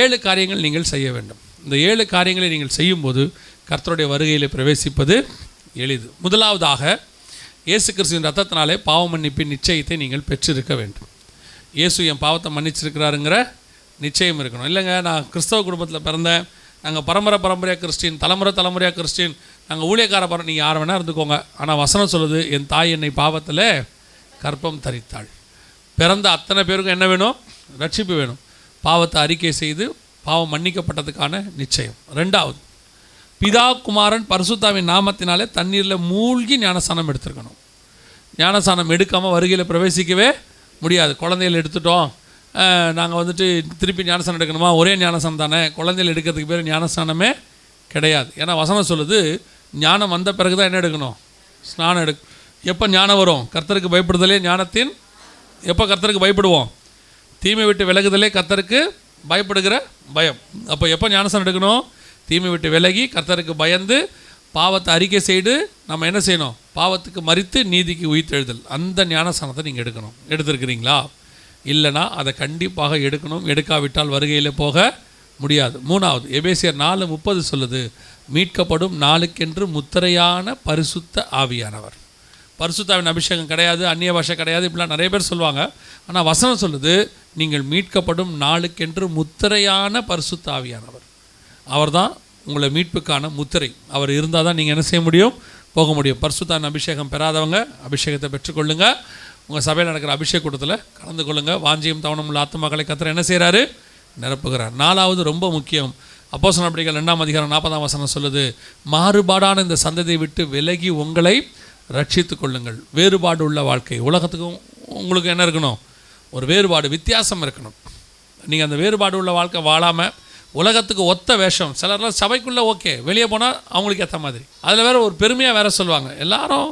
ஏழு காரியங்கள் நீங்கள் செய்ய வேண்டும். இந்த ஏழு காரியங்களை நீங்கள் செய்யும்போது கர்த்தருடைய வருகையில் பிரவேசிப்பது எளிது. முதலாவதாக இயேசு கிறிஸ்துவின் ரத்தத்தினாலே பாவ மன்னிப்பின் நிச்சயத்தை நீங்கள் பெற்றிருக்க வேண்டும். இயேசு என் பாவத்தை மன்னிச்சிருக்கிறாருங்கிற நிச்சயம் இருக்கணும். இல்லைங்க நான் கிறிஸ்தவ குடும்பத்தில் பிறந்தேன். நாங்கள் பரம்பரை பரம்பரையாக கிறிஸ்டின் தலைமுறை தலைமுறையாக கிறிஸ்டின். நாங்கள் ஊழியக்கார பரம் நீங்கள் யார் வேணால் இருந்துக்கோங்க. ஆனால் வசனம் சொல்லுது என் தாய் என்னை பாவத்தில் கற்பம் தரித்தாள். பிறந்த அத்தனை பேருக்கும் என்ன வேணும்? ரட்சிப்பு வேணும். பாவத்தை அறிக்கை செய்து பாவம் மன்னிக்கப்பட்டதுக்கான நிச்சயம். ரெண்டாவது பிதா குமாரன் பரிசுத்தாவின் நாமத்தினாலே தண்ணீரில் மூழ்கி ஞானஸ்தானம் எடுத்திருக்கணும். ஞானஸ்தானம் எடுக்காமல் வருகையில் பிரவேசிக்கவே முடியாது. குழந்தைகள் எடுத்துட்டோம். நாங்கள் வந்துட்டு திருப்பி ஞானஸ்தானம் எடுக்கணுமா? ஒரே ஞானஸ்தானம் தானே. குழந்தைகள் எடுக்கிறதுக்கு பேர் ஞானஸ்தானமே கிடையாது. ஏன்னா வசனம் சொல்லுது ஞானம் வந்த பிறகு தான் என்ன எடுக்கணும்? ஸ்நானம் எடு எப்போ ஞானம் வரும்? கர்த்தருக்கு பயப்படுதலே ஞானத்தின் எப்போ கர்த்தருக்கு பயப்படுவோம்? தீமை விட்டு விலகுதலே கத்தருக்கு பயப்படுகிற பயம். அப்போ எப்போ ஞானசனம் எடுக்கணும்? தீமை விட்டு விலகி கத்தருக்கு பயந்து பாவத்தை அறிக்கை செய்து நம்ம என்ன செய்யணும்? பாவத்துக்கு மறித்து நீதிக்கு உயிர்த்தெழுதல். அந்த ஞானஸ்தானத்தை நீங்கள் எடுக்கணும். எடுத்திருக்கிறீங்களா? இல்லைனா அதை கண்டிப்பாக எடுக்கணும். எடுக்காவிட்டால் வருகையில் போக முடியாது. மூணாவது எபேசியர் நாலு முப்பது சொல்லுது மீட்கப்படும் நாளுக்கென்று முத்திரையான பரிசுத்த ஆவியானவர். பரிசுத்தாவின் அபிஷேகம் கிடையாது அந்நிய பாஷை கிடையாது இப்படிலாம் நிறைய பேர் சொல்லுவாங்க. ஆனால் வசனம் சொல்லுது நீங்கள் மீட்கப்படும் நாளுக்கென்று முத்திரையான பரிசுத்தாவியானவர். அவர் அவர்தான் உங்களை மீட்புக்கான முத்திரை. அவர் இருந்தால் தான் நீங்கள் என்ன செய்ய முடியும்? போக முடியும். பரிசுத்தாவின் அபிஷேகம் பெறாதவங்க அபிஷேகத்தை பெற்றுக்கொள்ளுங்க. உங்கள் சபையில் நடக்கிற அபிஷேக கூட்டத்தில் கலந்து கொள்ளுங்க. வாஞ்சியும் தவணம் உள்ள ஆத்மாக்களை கத்திர என்ன செய்கிறாரு நிரப்புகிறார். நாலாவது ரொம்ப முக்கியம். அப்போசன அப்படிகள் ரெண்டாம் அதிகாரம் நாற்பதாம் வசனம் சொல்லுது மாறுபாடான இந்த சந்ததியை விட்டு விலகி உங்களை ரட்சித்து கொள்ளுங்கள். வேறுபாடு உள்ள வாழ்க்கை. உலகத்துக்கும் உங்களுக்கு என்ன இருக்கணும்? ஒரு வேறுபாடு வித்தியாசம் இருக்கணும். நீங்கள் அந்த வேறுபாடு உள்ள வாழ்க்கை வாழாமல் உலகத்துக்கு ஒத்த வேஷம் சிலர்லாம் சபைக்குள்ளே ஓகே வெளியே போனால் அவங்களுக்கு ஏற்ற மாதிரி. அதில் வேறு ஒரு பெருமையாக வேறு சொல்லுவாங்க. எல்லாரும்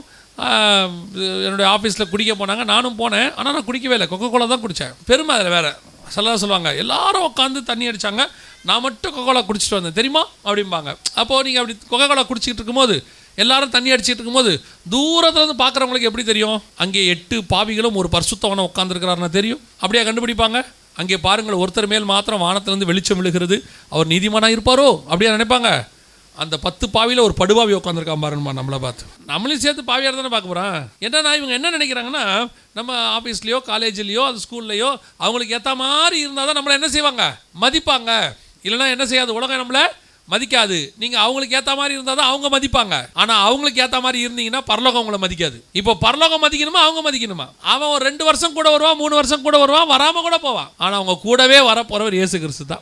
என்னுடைய ஆஃபீஸில் குடிக்க போனாங்க நானும் போனேன் ஆனால் நான் குடிக்கவே இல்லை. கொக்கோ கோலா தான் குடித்தேன் பெருமை அதில் வேறு. சிலர் சொல்லுவாங்க எல்லாரும் உட்காந்து தண்ணி அடித்தாங்க நான் மட்டும் கொக்கோ கோலா குடிச்சிட்டு வந்தேன். தெரியுமா? அப்படிம்பாங்க. அப்போது நீங்கள் அப்படி கொக்கோ கோலா குடிச்சிக்கிட்டு இருக்கும்போது எல்லாரும் தண்ணி அடிச்சிட்டு இருக்கும்போது தூரத்தில் இருந்து பார்க்குறவங்களுக்கு எப்படி தெரியும்? அங்கே எட்டு பாவிகளும் ஒரு பரிசுத்தவனை உட்காந்துருக்கிறாருன்னு தெரியும். அப்படியே கண்டுபிடிப்பாங்க? அங்கே பாருங்கள் ஒருத்தர் மேல் மாத்திரம் வானத்திலிருந்து வெளிச்சம் விழுகிறது. அவர் நீதிமானாக இருப்பாரோ? அப்படியே நினைப்பாங்க? அந்த பத்து பாவியில் ஒரு படுபாவி உட்காந்துருக்கான் பாருங்கம்மா நம்மளை பார்த்து. நம்மளையும் சேர்த்து பாவியாக தானே பார்க்க போகிறேன் என்னன்னா இவங்க என்ன நினைக்கிறாங்கன்னா நம்ம ஆஃபீஸ்லேயோ காலேஜ்லேயோ அது ஸ்கூல்லையோ அவங்களுக்கு ஏற்ற மாதிரி இருந்தால் தான் நம்மளை என்ன செய்வாங்க? மதிப்பாங்க. இல்லைன்னா என்ன செய்யாது? உலகம் நம்மளை மதிக்காது. நீங்க அவங்களுக்கு ஏத்த மாதிரி இருந்தா தான் அவங்க மதிப்பாங்க. ஆனா அவங்களுக்கு ஏத்த மாதிரி இருந்தீங்கன்னா பரலோகம் உங்களை மதிக்காது. இப்போ பரலோகம் மதிக்கணுமா அவங்க மதிக்கணுமா? அவன் ஒரு ரெண்டு வருஷம் கூட வருவான் மூணு வருஷம் கூட வருவான் வராம கூட போவான். ஆனா அவங்க கூடவே வர போறவர் இயேசு கிறிஸ்து தான்.